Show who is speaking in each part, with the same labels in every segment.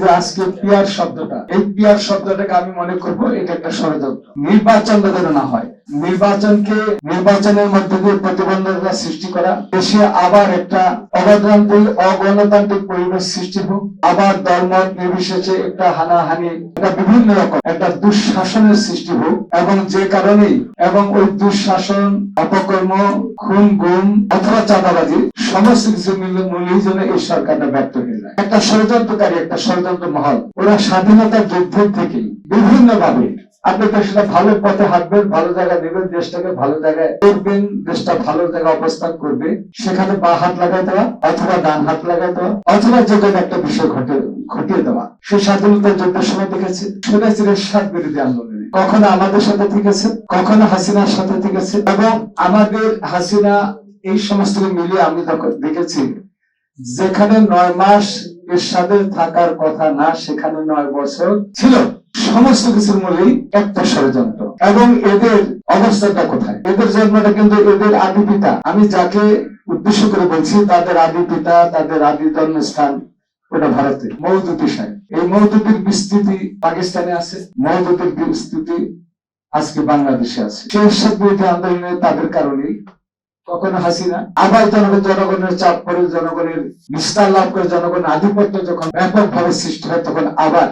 Speaker 1: যে আজকে পিয়ার শব্দটা, এই পিয়ার শব্দটাকে আমি মনে করব এটা একটা ষড়যন্ত্র। নির্বাচন যেন না হয়। নির্বাচনকে, নির্বাচনের মধ্যে দিয়ে প্রতিবন্ধকতা সৃষ্টি করা। দেশে আবার একটা অগণতান্ত্রিক অগণতান্ত্রিক পরিবেশ সৃষ্টি হোক। আবার দলমত নির্বিশেষে একটা হানাহানি, একটা বিভিন্ন রকম একটা দুঃশাসনের সৃষ্টি হোক। এবং যে কারণেই, এবং ওই দুঃশাসন, অপকর্ম, খুন, গুম অথবা চাঁদাবাজি, সমস্ত কিছু মিলে মূলেই যেন এই সরকারটা ব্যর্থ হয়ে যায়। একটা ষড়যন্ত্রকারী, একটা ষড়যন্ত্র মহল। ওরা স্বাধীনতার যুদ্ধের থেকে বিভিন্ন আপনি দেশটা ভালো পথে হাঁটবেন, ভালো জায়গায় নেবেন, দেশটাকে ভালো জায়গায় করবেন, দেশটা ভালো জায়গায় অবস্থান করবে। সেখানে বা হাত লাগাই দেওয়া অথবা ডান হাত লাগাই দেওয়া অথবা যে কোনো একটা বিষয় ঘটে, ঘটিয়ে দেওয়া। সে স্বাধীনতার যুদ্ধের সময় দেখেছে। শুনেছি রেশাদ বিরোধী আন্দোলন। কখনো আমাদের সাথে ঠিক আছে, কখনো হাসিনার সাথে ঠিক আছে। এবং আমাদের হাসিনা এই সমস্ত মিলিয়ে আমি দেখেছি, যেখানে নয় মাস এরশাদের থাকার কথা না, সেখানে নয় বছর ছিল। সমস্ত কিছুর মূলেই একটা ষড়যন্ত্র। এবং এদের অবস্থাটা কোথায়? এদের জন্মটা কিন্তু এদের আদি পিতা। আমি যাকে উদ্দেশ্য করে বলছি, তাদের আদি পিতা, তাদের আদি জন্মস্থান ওটা ভারতে মৌদুতি সাহেব। এই মৌদুতির বিস্তৃতি পাকিস্তানে আছে, মৌদুতির বিস্তৃতি আজকে বাংলাদেশে আছে। সেই বিরোধী আন্দোলনে তাদের কারণেই কখনো হাসিনা, আবার জনগণ জনগণের চাপ পড়ে, জনগণের বিস্তার লাভ করে, জনগণের আধিপত্য যখন ব্যাপকভাবে সৃষ্টি হয়, তখন আবার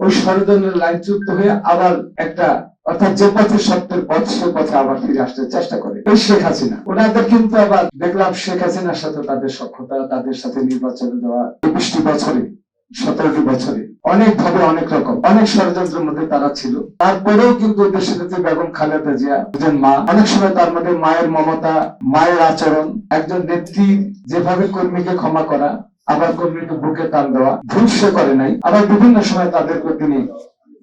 Speaker 1: ওই ষড়যন্ত্রের লাইনচ্যুত হয়ে আবার একটা অর্থাৎ যে পথে সত্যের পথ, সে পথে আবার ফিরে আসতে চেষ্টা করে। এই শেখ হাসিনা। ওনাদের কিন্তু আবার দেখলাম শেখ হাসিনার সাথে তাদের সক্ষতা তাদের সাথে নির্বাচনে দেওয়া একুশটি বছরে, সতেরোটি বছরে। অনেক ভাবে অনেক রকম। অনেক ষড়যন্ত্রের মধ্যে তারা ছিল। তারপরেও কিন্তু দেশের যে বেগম খালেদা জিয়া একজন মা, অনেক সময় তার মধ্যে মায়ের মমতা, মায়ের আচরণ, একজন নেত্রী যেভাবে কর্মীকে ক্ষমা করা আবার কর্মীকে বুকে টান দেওয়া ভুল সে করে নাই। আবার বিভিন্ন সময় তাদেরকে তিনি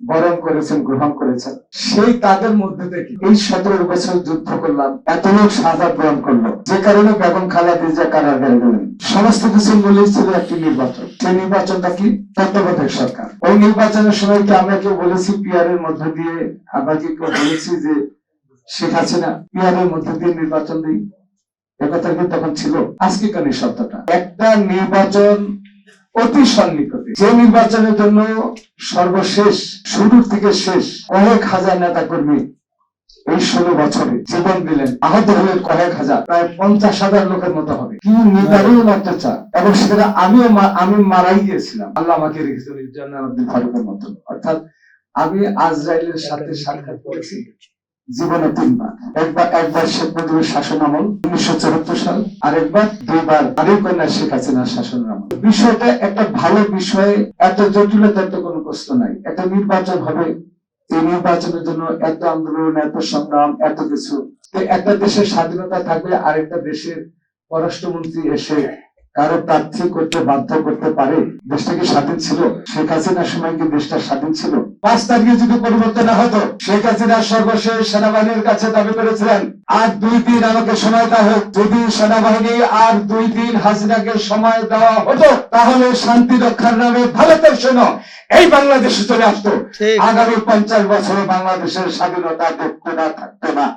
Speaker 1: বরণ করেছেন, গ্রহণ করেছেন। সেই তাদের মধ্যে থেকে এই সতেরো বছর যুদ্ধ করলাম, এত লোক সাজা গ্রহণ করল। যে কারণে বেগম খালেদা জিয়া কারাগারে গেলেন। সমস্ত কিছু মূলেই ছিল একটি নির্বাচন। সেই নির্বাচনটা কি? তত্ত্বাবধায়ক সরকার। ওই নির্বাচনের সময় কি আমরা কেউ বলেছি পিয়ারের মধ্য দিয়ে, আমরা কি কেউ বলেছি যে শেখ হাসিনা পিয়ারের মধ্য দিয়ে নির্বাচন দিই? একথা কি তখন ছিল? আজকে কেন এই শব্দটা। একটা নির্বাচন অতি সন্নিকটে। যে নির্বাচনের জন্য সর্বশেষ শুরু থেকে শেষ কয়েক হাজার নেতা কর্মী এই ষোলো বছরে জীবন দিলেন। আহত হলেন কয়েক হাজার, প্রায় পঞ্চাশ হাজার লোকের মতো হবে। কি নিদারুণ অত্যাচার? এবং সেটা আমিও আমি মারাই গিয়েছিলাম। আল্লাহ আমাকে আব্দুল ফারুকের মতো অর্থাৎ আমি আজরাইলের সাথে সাক্ষাৎ করেছি। জীবনে তিনবার। একবার একবার শেখ মুজিবের শাসন আমল উনিশশো চুয়াত্তর সাল, আরেকবার দুইবার আরেক কন্যা শেখ হাসিনার শাসন আমল। বিষয়টা একটা ভালো বিষয়ে এত জটিলতার তো কোনো প্রশ্ন নাই। একটা নির্বাচন হবে। এই নির্বাচনের জন্য এত আন্দোলন, এত সংগ্রাম, এত কিছু। একটা দেশের স্বাধীনতা থাকবে, আরেকটা দেশের পররাষ্ট্রমন্ত্রী এসে কারও প্রার্থী করতে বাধ্য করতে পারে দেশটা কি স্বাধীন ছিল? শেখ হাসিনার সময় কি দেশটা স্বাধীন ছিল? পাঁচ তারিখে যদি পরিবর্তন না হতো শেখ হাসিনা সর্বশেষ সেনাবাহিনীর কাছে দাবি করেছিলেন আর দুই দিন আমাকে সময় দেওয়া হোক। যদি সেনাবাহিনী আর দুই দিন হাসিনাকে সময় দেওয়া হতো তাহলে শান্তি রক্ষার নামে ভারতের সৈন্য এই বাংলাদেশে চলে আসতো। আগামী পঞ্চাশ বছরে বাংলাদেশের স্বাধীনতা দেখতো না থাকতো না।